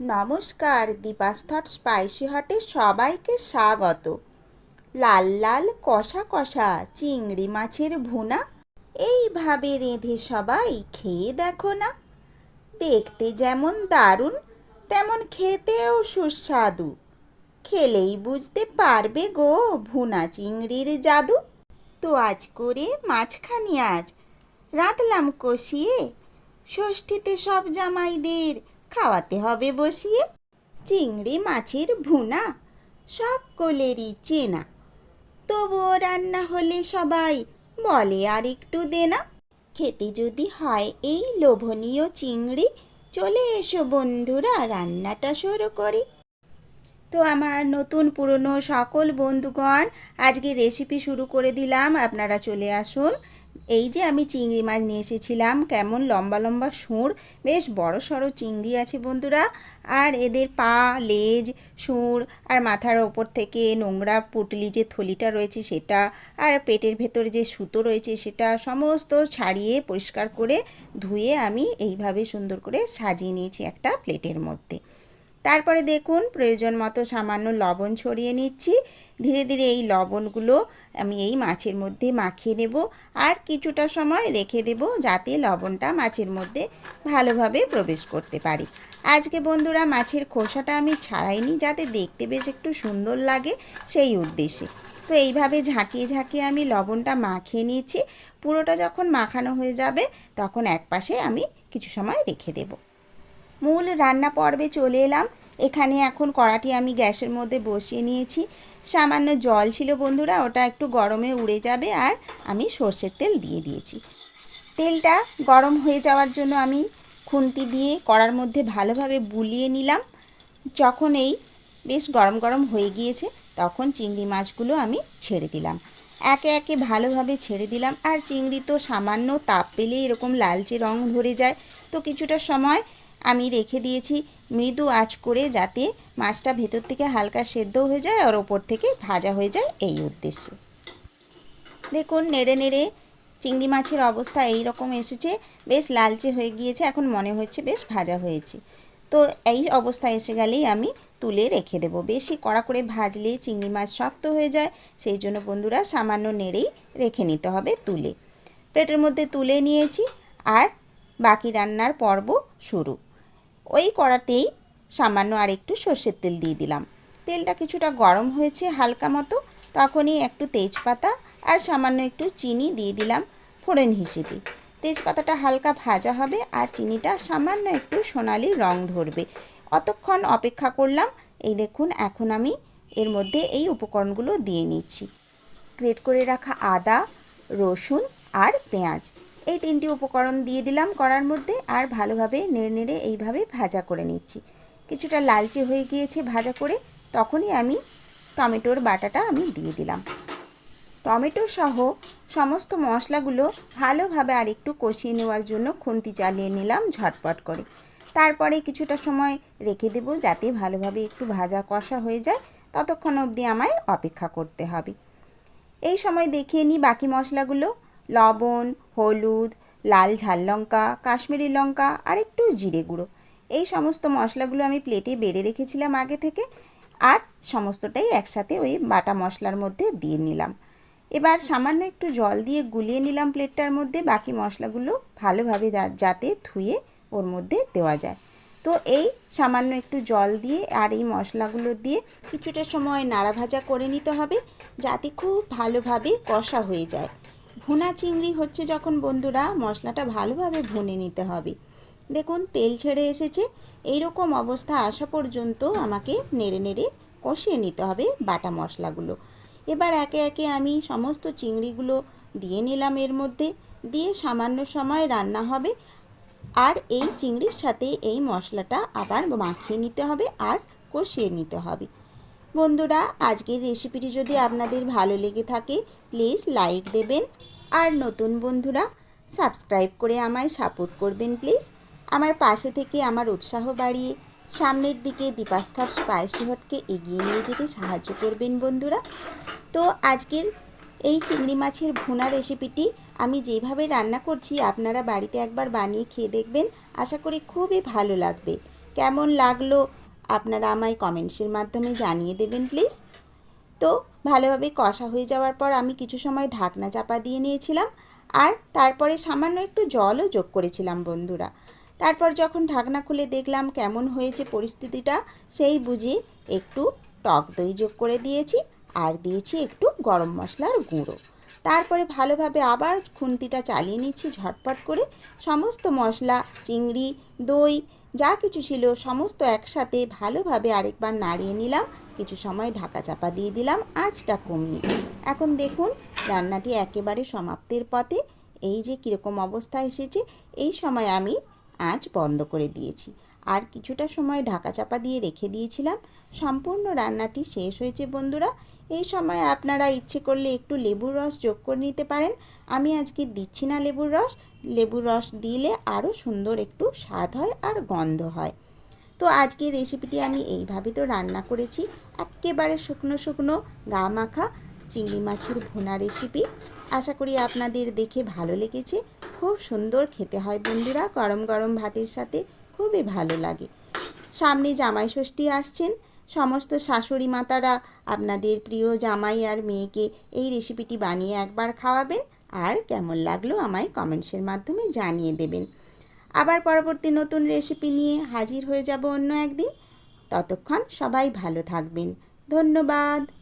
নমস্কার দীপাস্থট স্পাইসি হটে সবাইকে স্বাগত। লাল লাল কষা কষা চিংড়ি মাছের ভুনা, এইভাবে রেঁধে সবাই খেয়ে দেখো না। দেখতে যেমন দারুণ, তেমন খেতেও সুস্বাদু। খেলেই বুঝতে পারবে গো ভুনা চিংড়ির জাদু। তো আজ করে মাছখানি আজ রাঁধলাম কষিয়ে, ষষ্ঠীতে সব জামাইদের খাওয়াতে হবে বসিয়ে। চিংড়ি, মাছের ভুনা সকলেরই চেনা। তবুও রান্না হলে সবাই বলে আর একটু দেনা। খেতে যদি হয় এই লোভনীয় চিংড়ি, চলে এসো বন্ধুরা, রান্নাটা শুরু করি। তো আমার নতুন পুরনো সকল বন্ধুগণ, আজকে রেসিপি শুরু করে দিলাম। আপনারা চলে আসুন। এই যে আমি চিংড়ি মাছ নিয়ে এসেছিলাম, কেমন লম্বা লম্বা সুর বেশ বড় সড়ো চিংড়ি আছে বন্ধুরা। আর এদের পা, লেজ সুর আর মাথার ওপর থেকে নোংরা পুটলি যে থলিটা রয়েছে সেটা আর পেটের ভেতরে যে সুতো রয়েছে সেটা সমস্ত ছাড়িয়ে পরিষ্কার করে ধুয়ে আমি এইভাবে সুন্দর করে সাজিয়ে নিয়েছি একটা প্লেটের মধ্যে। তারপরে দেখুন, প্রয়োজন মতো সামান্য লবণ ছড়িয়ে নিচ্ছি। ধীরে ধীরে এই লবণগুলো আমি এই মাছের মধ্যে মাখিয়ে নেব আর কিছুটা সময় রেখে দেব যাতে লবণটা মাছের মধ্যে ভালোভাবে প্রবেশ করতে পারি। আজকে বন্ধুরা মাছের খোসাটা আমি ছাড়াইনি যাতে দেখতে বেশ একটু সুন্দর লাগে সেই উদ্দেশ্যে। তো এইভাবে ঝাঁকিয়ে ঝাঁকিয়ে আমি লবণটা মাখিয়ে নিয়েছি। পুরোটা যখন মাখানো হয়ে যাবে তখন এক পাশে আমি কিছু সময় রেখে দেবো। মূল রান্না পর্বে চলে এলাম। এখানে এখন কড়াটি আমি গ্যাসের মধ্যে বসিয়ে নিয়েছি। সামান্য জল ছিল বন্ধুরা, ওটা একটু গরমে উড়ে যাবে আর আমি সর্ষের তেল দিয়ে দিয়েছি। তেলটা গরম হয়ে যাওয়ার জন্য আমি খুন্তি দিয়ে কড়ার মধ্যে ভালোভাবে বুলিয়ে নিলাম। যখন এই বেশ গরম গরম হয়ে গিয়েছে, তখন চিংড়ি মাছগুলো আমি ছেড়ে দিলাম। একে একে ভালোভাবে ছেড়ে দিলাম। আর চিংড়ি তো সামান্য তাপ পেলে এরকম লালচে রং ধরে যায়। তো কিছুটা সময় আমি রেখে দিয়েছি। মৃদু আঁচ করে যাতে মাছটা ভেতর থেকে হালকা সেদ্ধ হয়ে যায় আর ওপর থেকে ভাজা হয়ে যায় এই উদ্দেশ্যে। দেখুন, নেড়ে নেড়ে চিংড়ি মাছের অবস্থা এই রকম এসেছে। বেশ লালচে হয়ে গিয়েছে, এখন মনে হচ্ছে বেশ ভাজা হয়েছে। তো এই অবস্থা এসে গেলেই আমি তুলে রেখে দেব। বেশি কড়া করে ভাজলে চিংড়ি মাছ শক্ত হয়ে যায়, সেই জন্য বন্ধুরা সামান্য নেড়েই রেখে নিতে হবে তুলে। প্লেটের মধ্যে তুলে নিয়েছি আর বাকি রান্নার পর্ব শুরু। ওই কড়াতেই সামান্য আর একটু সর্ষের তেল দিয়ে দিলাম। তেলটা কিছুটা গরম হয়েছে হালকা মতো, তখনই একটু তেজপাতা আর সামান্য একটু চিনি দিয়ে দিলাম ফোড়ন হিসেবে। তেজপাতাটা হালকা ভাজা হবে আর চিনিটা সামান্য একটু সোনালি রং ধরবে। অতক্ষণ অপেক্ষা করলাম, এই দেখুন এখন আমি এর মধ্যে এই উপকরণগুলো দিয়ে নিচ্ছি। গ্রেট করে রাখা আদা, রসুন আর পেঁয়াজ। এই তিনটি উপকরণ দিয়ে দিলাম। কড়ার মধ্যে আর ভালোভাবে নেড়ে নেড়ে এইভাবে ভাজা করে নিচ্ছি। কিছুটা লালচে হয়ে গিয়েছে ভাজা করে, তখনই আমি টমেটোর বাটাটা আমি দিয়ে দিলাম। টমেটো সহ সমস্ত মশলাগুলো ভালোভাবে আর একটু কষিয়ে নেওয়ার জন্য খুন্তি চালিয়ে নিলাম ঝটপট করে। তারপরে কিছুটা সময় রেখে দেব যাতে ভালোভাবে একটু ভাজা কষা হয়ে যায়। ততক্ষণ অবধি আমায় অপেক্ষা করতে হবে। এই সময় দেখিয়ে নিই বাকি মশলাগুলো। লবণ, হলুদ, লাল ঝাল লঙ্কা, কাশ্মীরি লঙ্কা, আর একটু জিরে গুঁড়ো। এই সমস্ত মশলাগুলো আমি প্লেটে বেড়ে রেখেছিলাম আগে থেকে, আর সমস্তটাই একসাথে ওই বাটা মশলার মধ্যে দিয়ে নিলাম। এবার সামান্য একটু জল দিয়ে গুলিয়ে নিলাম প্লেটটার মধ্যে, বাকি মশলাগুলো ভালোভাবে যাতে ধুয়ে ওর মধ্যে দেওয়া যায়। তো এই সামান্য একটু জল দিয়ে আর এই মশলাগুলো দিয়ে কিছুটা সময় নাড়া ভাজা করে নিতে হবে, যাতে খুব ভালোভাবে কষা হয়ে যায়। ভুনা চিংড়ি হচ্ছে যখন বন্ধুরা মশলাটা ভালোভাবে ভুনে নিতে হবে। দেখুন, তেল ছেড়ে এসেছে। এই রকম অবস্থা আসা পর্যন্ত আমাকে নেড়ে নেড়ে কষিয়ে নিতে হবে বাটা মশলাগুলো। এবার একে একে আমি সমস্ত চিংড়িগুলো দিয়ে নিলাম এর মধ্যে। দিয়ে সামান্য সময় রান্না হবে। আর এই চিংড়ির সাথে এই মশলাটা আবার মাখিয়ে নিতে হবে আর কষিয়ে নিতে হবে। বন্ধুরা, আজকের রেসিপিটি যদি আপনাদের ভালো লেগে থাকে, প্লিজ লাইক দেবেন। আর নতুন বন্ধুরা সাবস্ক্রাইব করে আমায় সাপোর্ট করবেন প্লিজ আমার পাশে থেকে আমার উৎসাহ বাড়িয়ে সামনের দিকে দীপাস্থার স্পাইসি হটকে এগিয়ে নিয়ে যেতে সাহায্য করবেন বন্ধুরা। তো আজকের এই চিংড়ি মাছের ভুনা রেসিপিটি আমি যেভাবে রান্না করছি আপনারা বাড়িতে একবার বানিয়ে খেয়ে দেখবেন। আশা করি খুবই ভালো লাগবে। কেমন লাগল আপনারা আমায় কমেন্টসের মাধ্যমে জানিয়ে দেবেন প্লিজ তো ভালোভাবে কষা হয়ে যাওয়ার পর আমি কিছু সময় ঢাকনা চাপা দিয়ে নিয়েছিলাম আর তারপরে সামান্য একটু জলও যোগ করেছিলাম বন্ধুরা। তারপর যখন ঢাকনা খুলে দেখলাম কেমন হয়েছে পরিস্থিতিটা, সেই বুঝে একটু টক দই যোগ করে দিয়েছি আর দিয়েছি একটু গরম মশলার গুঁড়ো। তারপরে ভালোভাবে আবার খুন্তিটা চালিয়ে নিচ্ছি ঝটপট করে। সমস্ত মশলা, চিংড়ি, দই, যা কিছু ছিল সমস্ত একসাথে ভালোভাবে আরেকবার নাড়িয়ে নিলাম। কিছু সময় ঢাকা চাপা দিয়ে দিলাম, আঁচটা কমিয়ে এখন দেখুন, রান্নাটি একেবারে সমাপ্তির পথে। এই যে কীরকম অবস্থা এসেছে, এই সময় আমি আঁচ বন্ধ করে দিয়েছি। আর কিছুটা সময় ঢাকা চাপা দিয়ে রেখে দিয়েছিলাম। সম্পূর্ণ রান্নাটি শেষ হয়েছে বন্ধুরা। এই সময় আপনারা ইচ্ছে করলে একটু লেবুর রস যোগ করে নিতে পারেন। আমি আজকে দিচ্ছি না লেবুর রস। লেবুর রস দিলে আরও সুন্দর একটু স্বাদ হয় আর গন্ধ হয়। তো আজকের রেসিপিটি আমি এইভাবে তো রান্না করেছি। একেবারে শুকনো শুকনো গা মাখা চিংড়ি মাছের ভুনা রেসিপি আশা করি আপনাদের দেখে ভালো লেগেছে। খুব সুন্দর খেতে হয় বন্ধুরা, গরম গরম ভাতের সাথে খুবই ভালো লাগে। সামনে জামাই ষষ্ঠী আসছেন। সমস্ত শাশুড়ি মাতারা আপনাদের প্রিয় জামাই আর মেয়েকে এই রেসিপিটি বানিয়ে একবার খাওয়াবেন। আর কেমন লাগল আমায় কমেন্টসের মাধ্যমে জানিয়ে দেবেন। আবার পরবর্তী নতুন রেসিপি নিয়ে হাজির হয়ে যাব অন্য একদিন। ততক্ষণ সবাই ভালো থাকবেন। ধন্যবাদ।